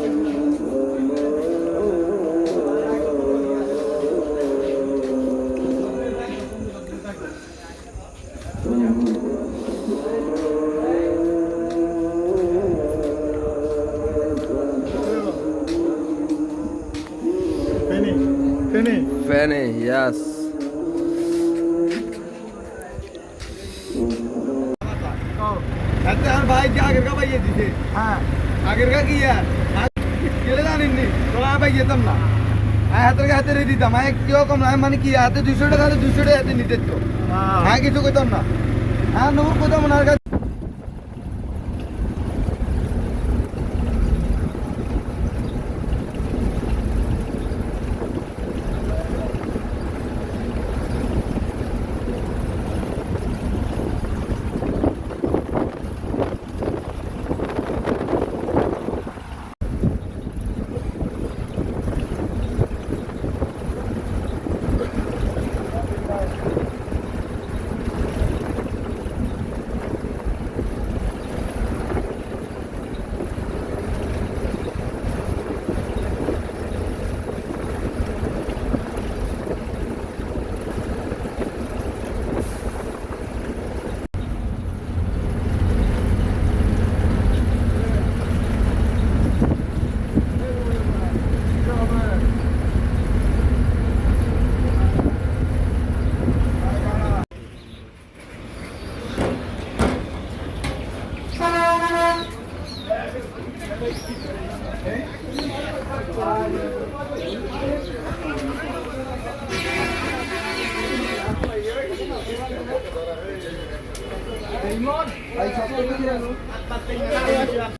ফেনি দিছে। হ্যাঁ আগের কা কি আর কেলে জানেননি তোরা পাই যেতাম না। আয় হাতের কা হাতে দিতাম। আয় কি রকম না? মানে কি? হাতে দুশো টাকা হাতে দুশো টাকা হাতে নিতে তো হ্যাঁ কিছু কইতাম না। হ্যাঁ নবু কইতাম না আর কাছে তো এইভাবে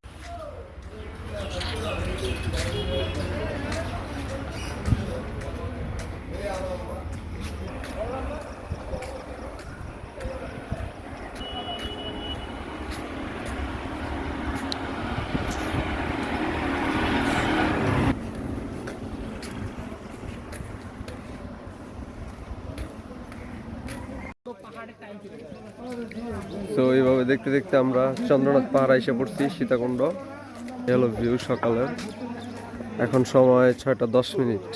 দেখতে দেখতে আমরা চন্দ্রনাথ পাহাড় এসে পড়ছি সীতাকুণ্ড। হলো ভিউ সকালের। এখন সময় ছয়টা দশ মিনিট।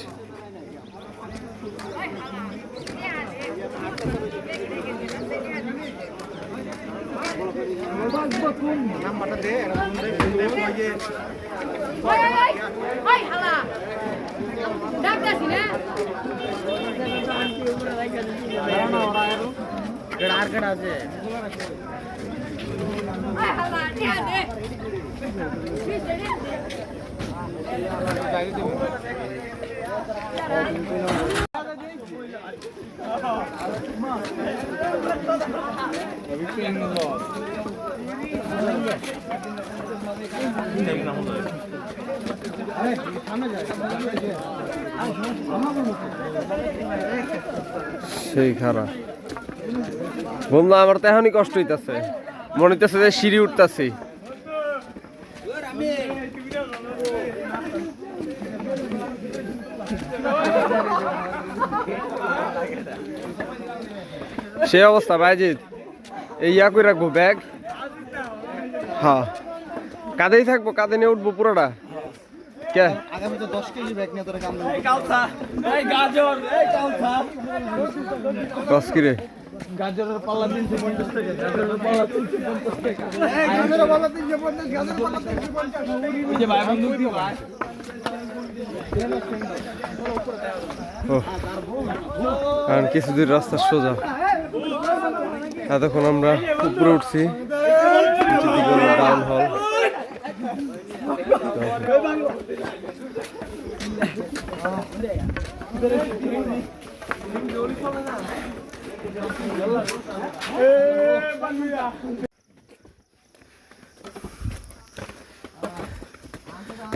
ওই ওই ওই ওই হালা ডাকতাছি না ওই হালা টিয়া দে সেই খারাপ। বন্ধু আমার তো এখনই কষ্ট হইতাছে। মনে হইতেছে যে সিঁড়ি উঠতাছি। সে অবস্থা বাইজিৎ এই ইয়া করে রাখব ব্যাগ? হ্যাঁ। কাঁধেই থাকব কাঁধে নিয়ে উঠবো পুরোটা? কে? দশ কেজি ব্যাগ নিয়ে দশ কিরে গাজরের পাল্লা তিনশো পঞ্চাশ টাকা গাজরের পাল্লা তিনশো পঞ্চাশ টাকা। গাজরের পাল্লা তিনশো পঞ্চাশ গাজরের পাল্লা তিনশো পঞ্চাশ। যে ভাই বন্ধু কি ভাই ও কারণ কিছুদিন রাস্তা সোজা। এতক্ষণ আমরা উপরে উঠছি। ডাউন হল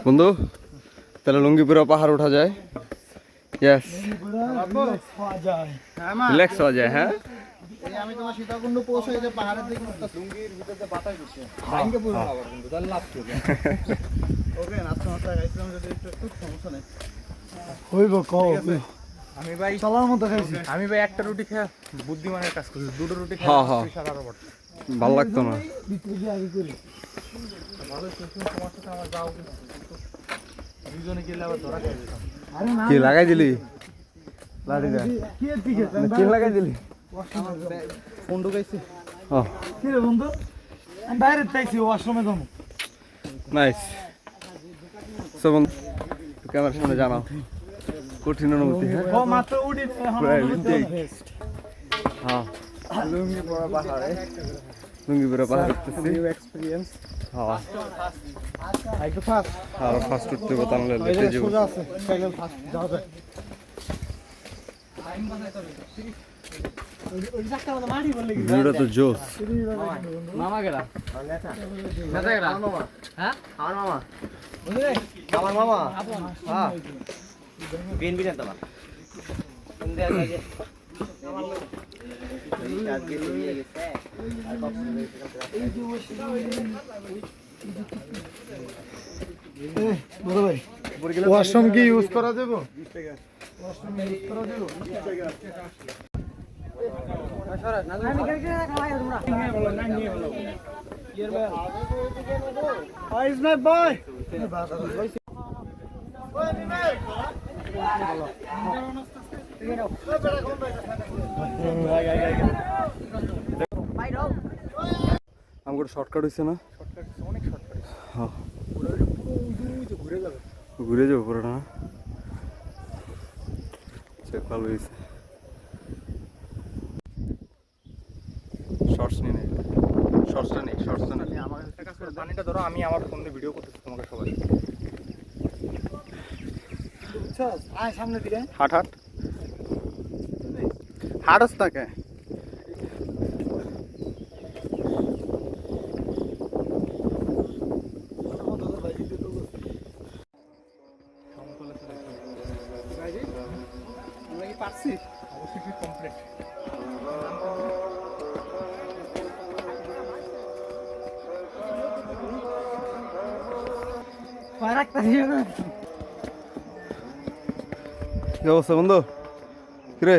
বন্ধু, তাহলে লুঙ্গিপুরা পাহাড় ওঠা যায়। ইয়েস রিল্যাক্স হওয়া যায় হ্যাঁ? এই আমি তোমার সীতাকুণ্ড পৌঁছে যে পাহাড়ের দিকে উঠতেছি লুঙ্গির ভিতরে বাতাস দিচ্ছে ভাঙ্গে পুরো আবার কিন্তু তাহলে লাভ করবে ওকে নাস্তা মাস্তা খাইছিলাম যদি একটু একটু সমস্যা নেই হইব, কও। আমি ভাই চালার মতো খাইছি। আমি ভাই একটা রুটি খেয়ে বুদ্ধিমানের কাজ করছি দুটো রুটি হ্যাঁ হ্যাঁ। ভালো লাগতো না। ভিতরে গিয়ে আগে করি। দুজনে গেলে আবার ধরা খাই আরে না কি লাগাই দিলি? লাঠিটা কি দিকে? কি লাগাই দিলি? ফোন ঢুকাইছি। ও। কি রে বন্ধু? আমি বাইরে চাইছি ওয়াশরুমে যাব। নাইস। সো বন্ধু ক্যামেরার সামনে জানাও। কঠিন অনুভূতি হ্যাঁ? ও মাত্র উঠি। হ্যাঁ। লুঙ্গি পরা পাহাড়ে। লুঙ্গি পরে পাহাড় উঠতেছি। এক্সপিরিয়েন্স হ্যাঁ। একটু ফাস্ট। আর ফার্স্ট উঠতে হবে তাহলে লেটে যাব। সোজা আছে সাইকেল ফাস্ট যাওয়া যায়। ভিডিওটা তো জোস মামা গেলা? মামা। হ্যাঁ? আমার মামা। আমার মামা। হ্যাঁ। বিএনপি নেতা ওয়াশরুম কি ইউজ করা যাবে Where's my boy? আমার শর্টকাট হয়েছে না? হ্যাঁ। ঘুরে যাব পুরোটা না? ভালো শর্টস নিয়ে নেই। শর্টসটা নেই আমার ধরো, আমি আমার ফোন দিয়ে ভিডিও করতেছি তোমাকে সবাই। আয় সামনে দিকে হাট হাট হাটস তাকে পারছি? অবশ্যই কমপ্লিট রাখতেছি না? কি অবস্থা বন্ধু? কিরে?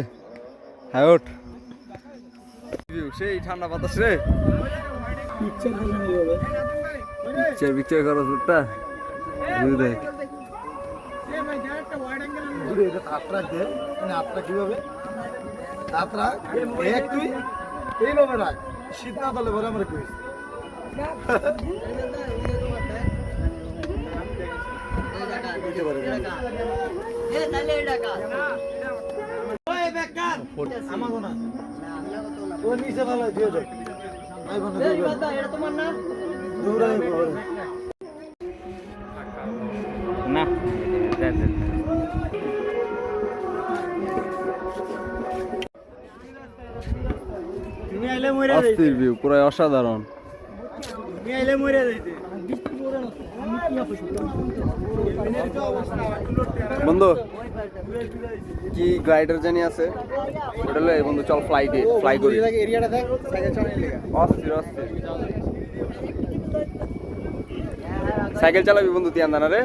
হ্যাঁ ওঠ সেই ঠান্ডা বাতাস রে। পিকচার পিকচার করো সুটটা বুঝে দেখ। ঘুরে এটা হাতটা দে। মানে শীত না তাহলে বলে আমরা কই? আমাকে না না। মরে অস্থির ভিউ পুরাই অসাধারণ। বন্ধু, কি গ্লাইডার জানি আছে? ওটা বন্ধু, চল ফ্লাই করি। এরিয়াটা দেখ সাইকেল চালাবি বন্ধু তুই আন্দানা রে?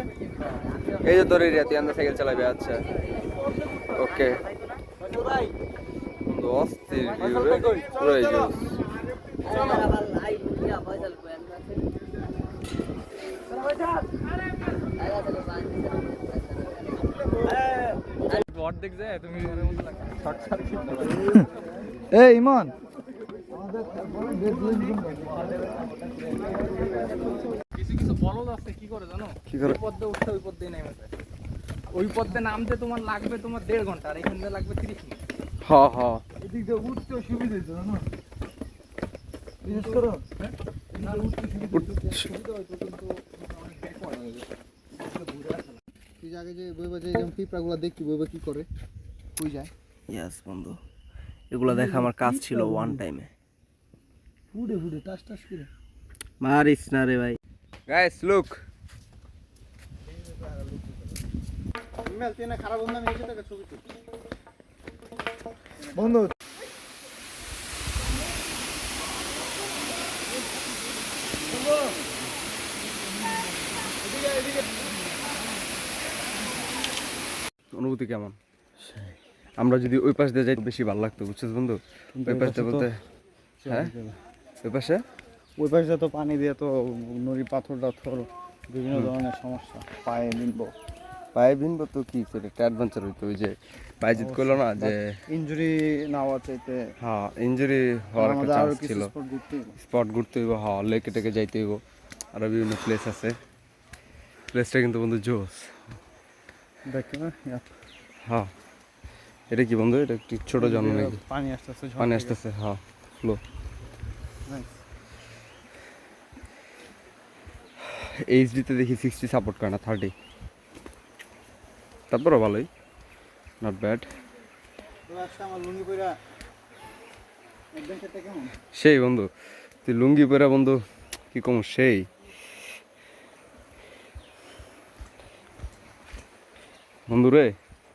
এই যে তোর এরিয়া তুই সাইকেল চালাবি আচ্ছা। ওকে বন্ধু, অস্থির ভিউ পুরাই জোস এই ইমন কিছু কিছু বলদ আছে কি করে জানো? কি করে? পদ্মে উঠতে ওই পদ্মে নেমে যায়। ওই পদ্মে নামতে তোমার লাগবে তোমার দেড় ঘণ্টা আর এখান লাগবে তিরিশ মিনিট। হ হ। এদিক দিয়ে উঠতে সুবিধা হইতো না বিশেষ করো আগে যে বইবা যে এরকম পিঁপড়াগুলো দেখছি বইবা কি করে? কই যায়? ইয়াস বন্ধু। এগুলো দেখা আমার কাজ ছিল ওয়ান টাইমে ফুটে ফুটে টাস টাস করে। মারিস না রে ভাই। গাইস লুক ইমেল তুই খারাপ বন্ধু আমি এসে তোকে ছবি তুলি। বন্ধু অনুভূতি কেমন? আমরা যদি ওই পাশ দিয়ে যাই বেশি ভালো লাগতো বুঝছিস বন্ধু? ওই পাশ দিয়ে বলতে হ্যাঁ? ওই পাশে? ওই পাশে তো পানি দিয়ে তো নুড়ি পাথর টাথর বিভিন্ন ধরনের সমস্যা। পায়ে বিনবো। পায়ে ভিনবো তো কি সেটা একটা অ্যাডভেঞ্চার হইতো ওই যে বাইজিৎ করল না যে ইনজুরি না হওয়া চাইতে হ্যাঁ ইঞ্জুরি হওয়ার একটা চান্স ছিল। স্পট ঘুরতে হইব হ্যাঁ লেকে টেকে যাইতে হইব। আরও বিভিন্ন প্লেস আছে। প্লেসটা কিন্তু বন্ধু জোস। দেখে না হ্যাঁ। এটা কি বন্ধু? এটা একটি ছোট জন্ম নাকি? পানি আসতেছে পানি আসতেছে হ্যাঁ ফ্লো Nice. এইচডিতে দেখি সিক্সটি সাপোর্ট করে না থার্টি তারপরও ভালোই। নট ব্যাড সেই বন্ধু তুই লুঙ্গি পরে বন্ধু কি কম সেই? বন্ধু রে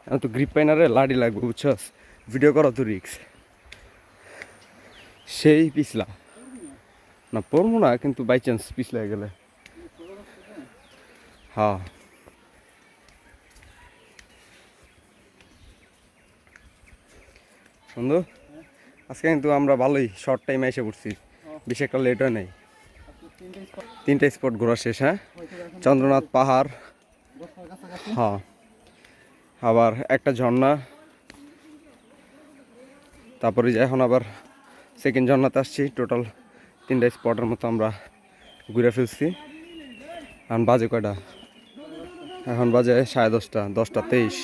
আমি তো গ্রিপ পাই না রে, লাডি লাগবে, বুঝছস? ভিডিও করা তো রিক্স সেই পিছলা। না পড়ব না, কিন্তু বাই চান্স পিছলা গেলে। হ্যাঁ। বন্ধু, আজকে কিন্তু আমরা ভালোই শর্ট টাইমে এসে পড়ছি। বেশি একটা লেট হয় নাই। তিনটা স্পট ঘোরা শেষ হ্যাঁ? চন্দ্রনাথ পাহাড়। হ্যাঁ। আবার একটা ঝর্ণা। তারপরে যে এখন আবার সেকেন্ড ঝর্ণাতে আসছি। টোটাল তিনটা স্পটের মতো আমরা ঘুরে ফেলছি। এখন বাজে কয়টা? এখন বাজে সাড়ে দশটা দশটা তেইশ।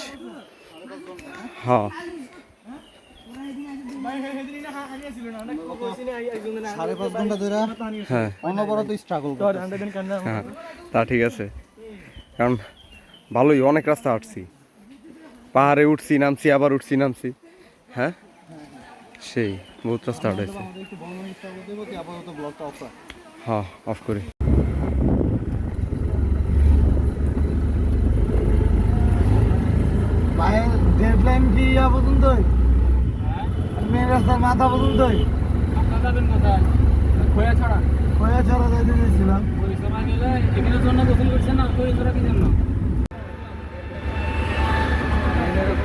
হ্যাঁ। হ্যাঁ। হ্যাঁ তা ঠিক আছে। কারণ ভালোই অনেক রাস্তা হাঁটছি। পাহাড়ে উঠছি নামছি আবার উঠছি নামছি। হ্যাঁ? সেই বহুত রাস্তা হাঁটাইছি আমাদের একটু বড় স্ট্রাগল দেবো কি আপাতত ব্লগটা অফ হ্যাঁ অফ করি ভাইয়ের ডেডলাইন কি ইয়া পর্যন্তই মেন রাস্তার মাথা পর্যন্তই খোয়া ছাড়া যাইতে গেছিলাম ওকে কিন্তু ক্লান্ত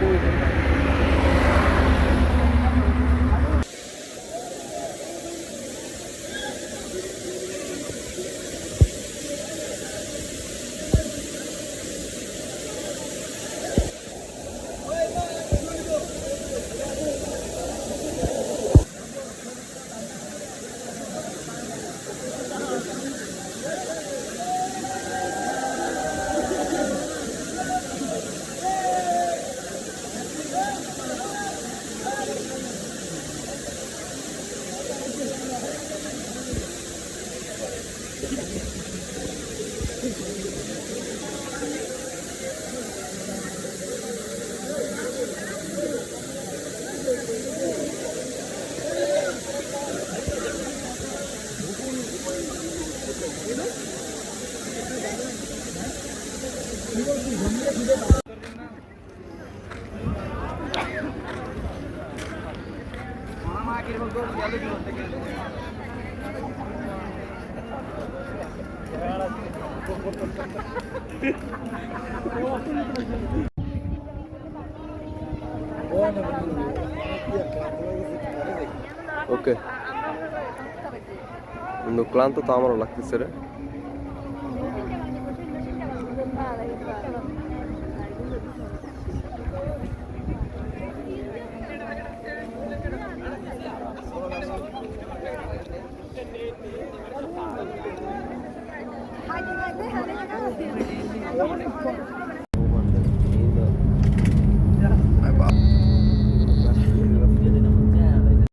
তো ಓಕೆ. ಒಂದು ಕ್ಲಾಂತ ತಾಮರ ಲಕ್ಕಿ ಸರ್